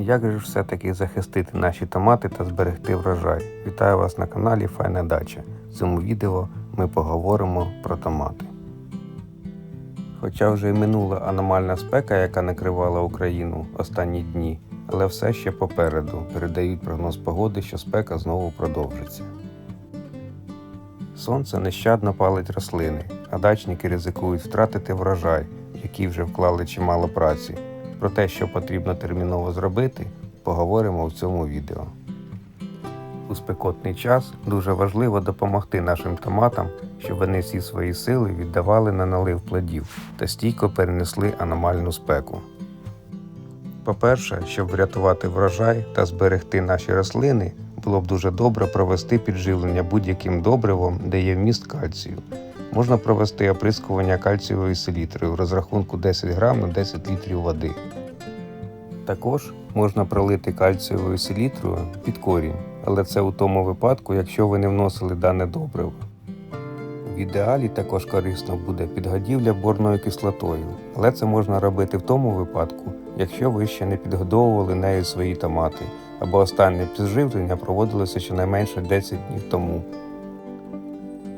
Як же все-таки захистити наші томати та зберегти врожай? Вітаю вас на каналі Файна Дача. В цьому відео ми поговоримо про томати. Хоча вже й минула аномальна спека, яка накривала Україну останні дні, але все ще попереду передають прогноз погоди, що спека знову продовжиться. Сонце нещадно палить рослини, а дачники ризикують втратити врожай, який вже вклали чимало праці. Про те, що потрібно терміново зробити, поговоримо в цьому відео. У спекотний час дуже важливо допомогти нашим томатам, щоб вони всі свої сили віддавали на налив плодів та стійко перенесли аномальну спеку. По-перше, щоб врятувати врожай та зберегти наші рослини, було б дуже добре провести підживлення будь-яким добривом, де є вміст кальцію. Можна провести оприскування кальцієвою селітрою в розрахунку 10 грам на 10 літрів води. Також можна пролити кальцієвою селітрою під корінь, але це у тому випадку, якщо ви не вносили дане добриво. В ідеалі також корисно буде підгодівля борною кислотою, але це можна робити в тому випадку, якщо ви ще не підгодовували нею свої томати, або останнє підживлення проводилося щонайменше 10 днів тому.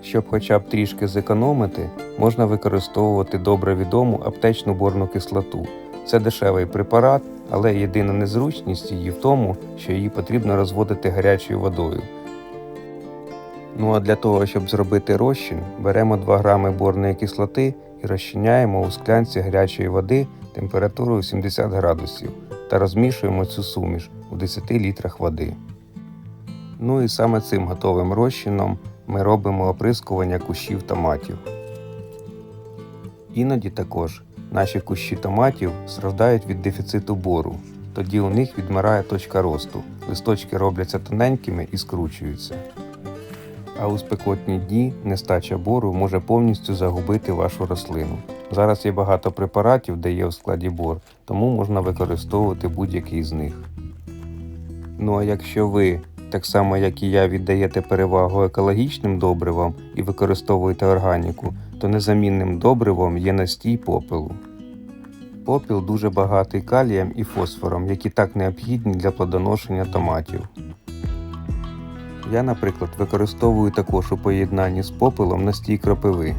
Щоб хоча б трішки зекономити, можна використовувати добре відому аптечну борну кислоту. Це дешевий препарат, але єдина незручність її в тому, що її потрібно розводити гарячою водою. Ну а для того, щоб зробити розчин, беремо 2 грами борної кислоти і розчиняємо у склянці гарячої води температурою 70 градусів та розмішуємо цю суміш у 10 літрах води. Ну і саме цим готовим розчином ми робимо оприскування кущів томатів. Іноді також наші кущі томатів страждають від дефіциту бору. Тоді у них відмирає точка росту, листочки робляться тоненькими і скручуються. А у спекотні дні нестача бору може повністю загубити вашу рослину. Зараз є багато препаратів, де є в складі бор, тому можна використовувати будь-який з них. Ну а якщо ви, так само як і я, віддаєте перевагу екологічним добривам і використовуєте органіку, то незамінним добривом є настій попелу. Попіл дуже багатий калієм і фосфором, які так необхідні для плодоношення томатів. Я, наприклад, використовую також у поєднанні з попелом настій кропиви.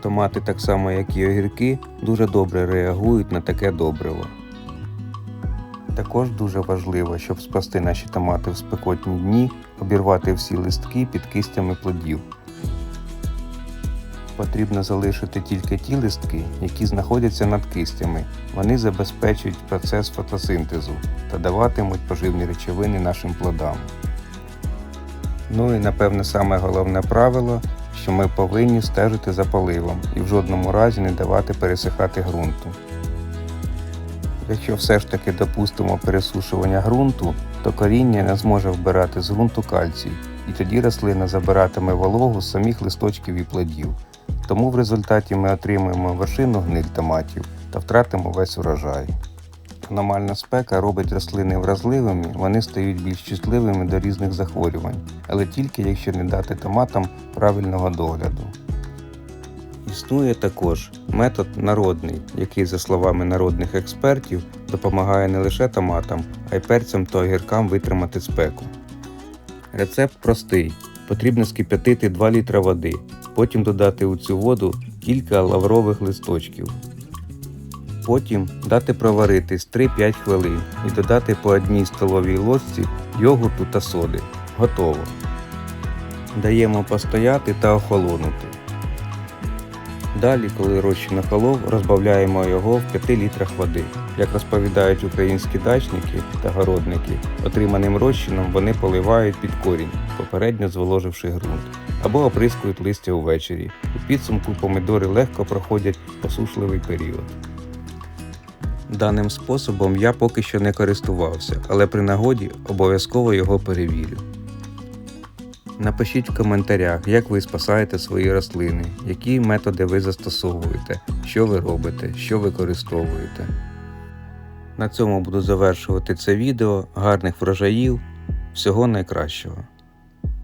Томати, так само як і огірки, дуже добре реагують на таке добриво. Також дуже важливо, щоб спасти наші томати в спекотні дні, обірвати всі листки під кистями плодів. Потрібно залишити тільки ті листки, які знаходяться над кистями. Вони забезпечують процес фотосинтезу та даватимуть поживні речовини нашим плодам. Ну і напевне саме головне правило, що ми повинні стежити за поливом і в жодному разі не давати пересихати ґрунту. Якщо все ж таки допустимо пересушування ґрунту, то коріння не зможе вбирати з ґрунту кальцій, і тоді рослина забиратиме вологу з самих листочків і плодів. Тому в результаті ми отримуємо вершину гниль томатів та втратимо весь урожай. Аномальна спека робить рослини вразливими, вони стають більш чутливими до різних захворювань, але тільки якщо не дати томатам правильного догляду. Існує також метод народний, який, за словами народних експертів, допомагає не лише томатам, а й перцям та огіркам витримати спеку. Рецепт простий. Потрібно скип'ятити 2 літра води, потім додати у цю воду кілька лаврових листочків. Потім дати проваритись 3-5 хвилин і додати по одній столовій ложці йогурту та соди. Готово. Даємо постояти та охолонути. Далі, коли розчин охолов, розбавляємо його в 5 літрах води. Як розповідають українські дачники та городники, отриманим розчином вони поливають під корінь, попередньо зволоживши ґрунт, або оприскують листя увечері. У підсумку помидори легко проходять посушливий період. Даним способом я поки що не користувався, але при нагоді обов'язково його перевірю. Напишіть в коментарях, як ви спасаєте свої рослини, які методи ви застосовуєте, що ви робите, що використовуєте. На цьому буду завершувати це відео. Гарних врожаїв, всього найкращого.